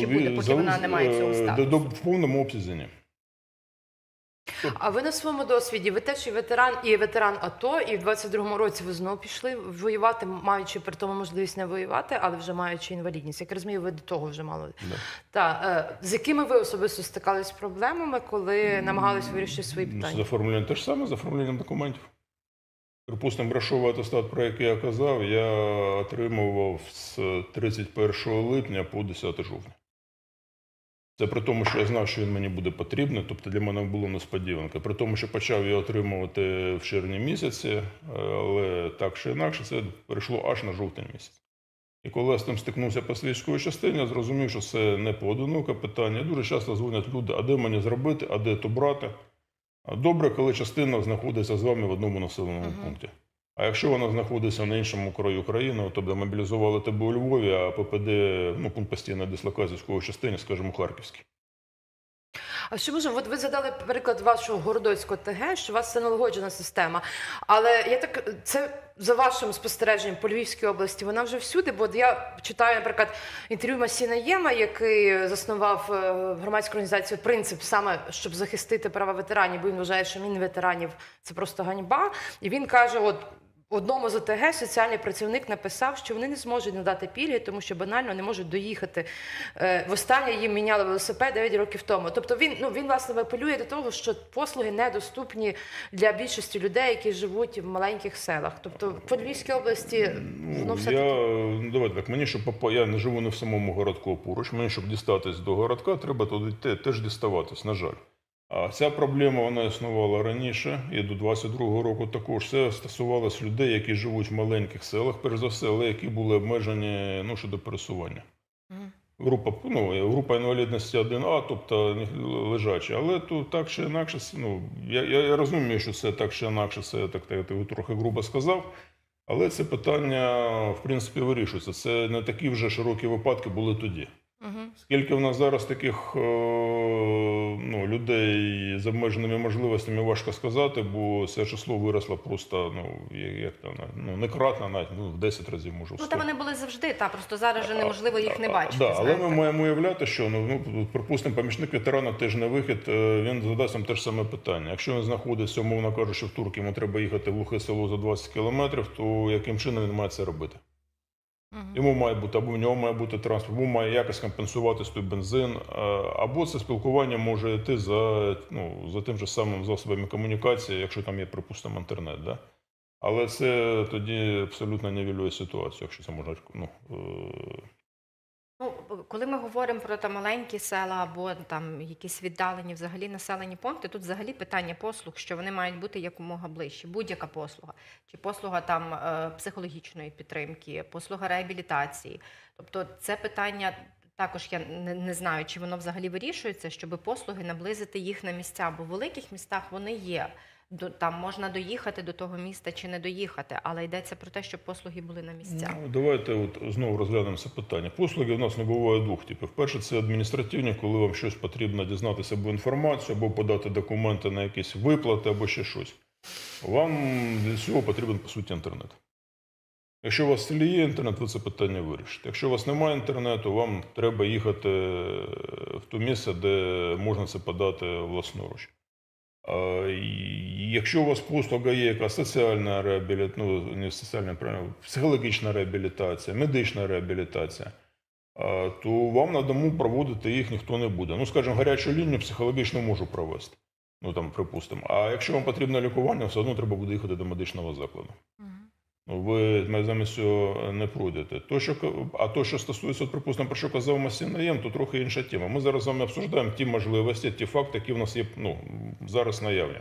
Чи буде, поки вона не має цього е, статусу? В повному обсязі ні. А ви на своєму досвіді, ви теж і ветеран, і ветеран АТО, і в 22-му році ви знову пішли воювати, маючи при тому можливість не воювати, але вже маючи інвалідність. Як розумію, ви до того вже мали. Да. Та, е, з якими ви особисто стикались з проблемами, коли намагались вирішити свої Ну, З питання? оформленням те ж саме, з оформленням документів. Припустимо, грошовий атестат, про який я казав, я отримував з 31 липня по 10 жовтня. Це при тому, що я знав, що він мені буде потрібний, тобто для мене було несподіванка. При тому, що почав я отримувати в червні місяці, але так чи інакше, це перейшло аж на жовтень місяць. І коли я з тим стикнувся по військовій частині, я зрозумів, що це не поодиноке питання. Дуже часто дзвонять люди, а де мені зробити, а де то брати. Добре, коли частина знаходиться з вами в одному населеному Мгм. пункті. А якщо вона знаходиться на іншому краю країни, тобто мобілізували тебе у Львові, а ППД, ну, пункт постійної дислокації військової частини, скажімо, Харківський. А що може, от ви задали приклад вашого городоцького ТГ, що у вас це налагоджена система. Але я так це за вашим спостереженням по Львівській області, вона вже всюди. Бо я читаю, наприклад, інтерв'ю Масіна Єма, який заснував е, громадську організацію Принцип саме щоб захистити права ветеранів, бо він вважає, що він ветеранів це просто ганьба. І він каже: от. Одному з ОТГ соціальний працівник написав, що вони не зможуть надати пільги, тому що банально не можуть доїхати. Е, Востаннє їм міняли велосипед 9 років тому. Тобто він ну він власне апелює до того, що послуги недоступні для більшості людей, які живуть в маленьких селах. Тобто по Львівській області воно Ну, все я, ну, давайте так, мені, щоб попа- я не живу не в самому городку поруч, мені, щоб дістатись до городка, треба туди теж діставатись, на жаль. А ця проблема вона існувала раніше, і до 22-го року також. Це стосувалося людей, які живуть в маленьких селах, перш за все, але які були обмежені ну, щодо пересування. Група, ну, група інвалідності 1А, тобто лежачі. Але тут так чи інакше, ну, я, я, розумію, що це так чи інакше, це так, так, я трохи грубо сказав. Але це питання, в принципі, вирішується. Це не такі вже широкі випадки були тоді. Мгм. Скільки в нас зараз таких е, ну, людей з обмеженими можливостями, важко сказати, бо це число виросло просто ну, як, там, ну, не кратно, навіть ну, в 10 разів може. в Ну 100. та вони були завжди, та просто зараз вже неможливо їх не бачити. Да, але ми маємо уявляти, що ну, ну припустимо, помічник ветерана теж не вихід. е, Він задасть нам те ж саме питання. Якщо він знаходиться, умовно кажучи, в Турки, йому треба їхати в глухе село за 20 кілометрів, то яким чином він має це робити? Йому має бути або в нього має бути транспорт, або має якось компенсувати той бензин, е, або це спілкування може йти за, ну, за тим же самим засобами комунікації, якщо там є, припустимо, інтернет. Да? Але це тоді абсолютно нівелює ситуацію, якщо це можна ну, е, Ну, коли ми говоримо про там маленькі села або там якісь віддалені взагалі населені пункти, тут взагалі питання послуг, що вони мають бути якомога ближче. Будь-яка послуга, чи послуга там е, психологічної підтримки, послуга реабілітації. Тобто, це питання. Також я не, не знаю, чи воно взагалі вирішується, щоб послуги наблизити їх на місця, бо в великих містах вони є. До, там можна доїхати до того міста чи не доїхати, але йдеться про те, щоб послуги були на місцях. Ну, давайте от знову розглянемо це питання. Послуги в нас не буває двох типів. Перше, це адміністративні, коли вам щось потрібно дізнатися або інформацію, або подати документи на якісь виплати, або ще щось. Вам для цього потрібен, по суті, інтернет. Якщо у вас є інтернет, ви це питання вирішите. Якщо у вас немає інтернету, вам треба їхати в те місце, де можна це подати власноруч. Якщо у вас послуга є якась соціальна реабілітація, ну не соціальна, психологічна реабілітація, медична реабілітація, то вам на дому проводити їх ніхто не буде. Ну, скажімо, гарячу лінію психологічно можу провести. Ну там, припустимо. А якщо вам потрібне лікування, все одно треба буде їхати до медичного закладу. Ви замість цього не пройдете. То, що, а то, що стосується, припустимо, про що казав Масін Наєм, то трохи інша тема. Ми зараз з вами обсуждаємо ті можливості, ті факти, які в нас є ну, зараз наявні.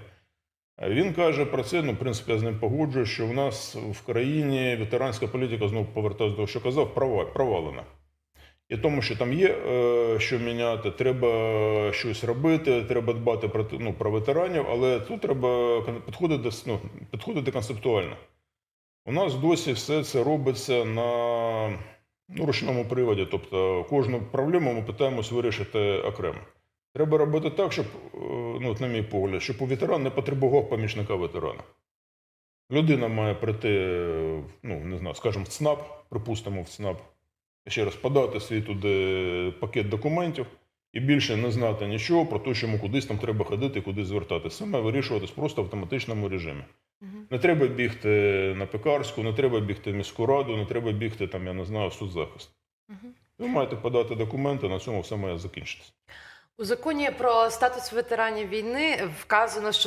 Він каже про це, ну, в принципі, я з ним погоджую, що в нас в країні ветеранська політика, знову повертаюся до того, що казав, провалена. І тому, що там є е, що міняти, треба щось робити, треба дбати про, ну, про ветеранів, але тут треба підходити, ну, підходити концептуально. У нас досі все це робиться на ну, ручному приводі, тобто кожну проблему ми питаємось вирішити окремо. Треба робити так, щоб, е, ну, на мій погляд, щоб у ветеран не потребував помічника ветерана. Людина має прийти, ну, не знаю, скажімо, в ЦНАП, припустимо, в ЦНАП, ще раз подати свій туди пакет документів і більше не знати нічого про те, що йому кудись там треба ходити, кудись звертатися. Саме вирішуватись просто в автоматичному режимі. Не треба бігти на пекарську, не треба бігти в міську раду, не треба бігти там, я не знаю, в соцзахист. Ви маєте подати документи, на цьому все має закінчитися. У законі про статус ветеранів війни вказано, що